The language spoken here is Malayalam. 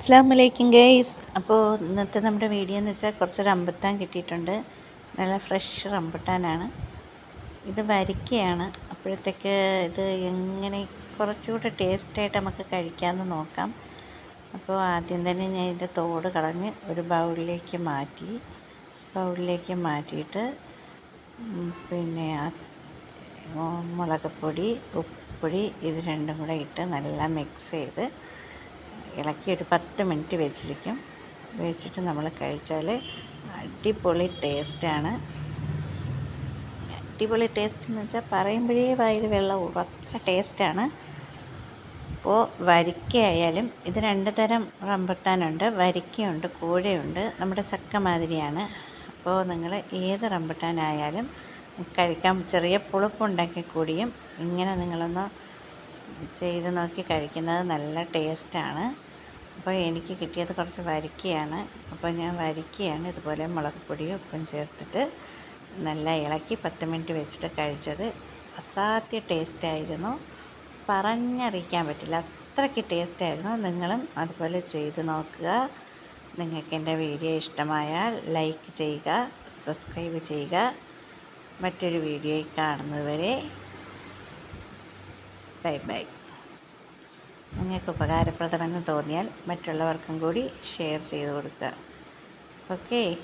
അസ്സാം വലൈക്കും ഗൈസ്. അപ്പോൾ ഇന്നത്തെ നമ്മുടെ വീഡിയോ എന്ന് വെച്ചാൽ കുറച്ച് റമ്പത്താൻ കിട്ടിയിട്ടുണ്ട്. നല്ല ഫ്രഷ് റമ്പത്താനാണ് ഇത് വരിക്കയാണ്. അപ്പോഴത്തേക്ക് ഇത് എങ്ങനെ കുറച്ചുകൂടെ ടേസ്റ്റായിട്ട് നമുക്ക് കഴിക്കാമെന്ന് നോക്കാം. അപ്പോൾ ആദ്യം തന്നെ ഞാൻ ഇതിന്റെ തോട് കളഞ്ഞ് ഒരു ബൗളിലേക്ക് മാറ്റി. ബൗളിലേക്ക് മാറ്റിയിട്ട് പിന്നെ മുളക് പൊടി ഉപ്പുപൊടി ഇത് രണ്ടും കൂടെ ഇട്ട് നല്ല മിക്സ് ചെയ്ത് ഇളക്കി ഒരു പത്ത് മിനിറ്റ് വെച്ചിരിക്കും. വെച്ചിട്ട് നമ്മൾ കഴിച്ചാൽ അടിപൊളി ടേസ്റ്റാണ്. അടിപൊളി ടേസ്റ്റ് എന്ന് വെച്ചാൽ പറയുമ്പോഴേ വായിൽ വെള്ളം ഉറക്ക ടേസ്റ്റാണ്. അപ്പോൾ വരിക്കയായാലും ഇത് രണ്ട് തരം റംബുട്ടാനുണ്ട് വരിക്കയുണ്ട് കൂഴയുണ്ട്. നമ്മുടെ ചക്ക മാതിരിയാണ്. അപ്പോൾ നിങ്ങൾ ഏത് റംബുട്ടാനായാലും കഴിക്കാൻ ചെറിയ പുളിപ്പുണ്ടാക്കി കൂടിയും ഇങ്ങനെ നിങ്ങളൊന്ന് ചെയ്ത് നോക്കി കഴിക്കുന്നത് നല്ല ടേസ്റ്റാണ്. അപ്പോൾ എനിക്ക് കിട്ടിയത് കുറച്ച് വരിക്കയാണ്. അപ്പോൾ ഞാൻ വരിക്കയാണ് ഇതുപോലെ മുളക് പൊടിയും ഉപ്പും ചേർത്തിട്ട് നല്ല ഇളക്കി പത്ത് മിനിറ്റ് വെച്ചിട്ട് കഴിച്ചത്. അസാധ്യ ടേസ്റ്റായിരുന്നു. പറഞ്ഞറിയിക്കാൻ പറ്റില്ല. അത്രയ്ക്ക് ടേസ്റ്റായിരുന്നു. നിങ്ങളും അതുപോലെ ചെയ്ത് നോക്കുക. നിങ്ങൾക്ക് എന്റെ വീഡിയോ ഇഷ്ടമായാൽ ലൈക്ക് ചെയ്യുക സബ്സ്ക്രൈബ് ചെയ്യുക. മറ്റൊരു വീഡിയോയിൽ കാണുന്നതുവരെ ബൈ ബൈ. നിങ്ങൾക്ക് ഉപകാരപ്രദമെന്ന് തോന്നിയാൽ മറ്റുള്ളവർക്കും കൂടി ഷെയർ ചെയ്ത് കൊടുക്കുക. ഓക്കേ.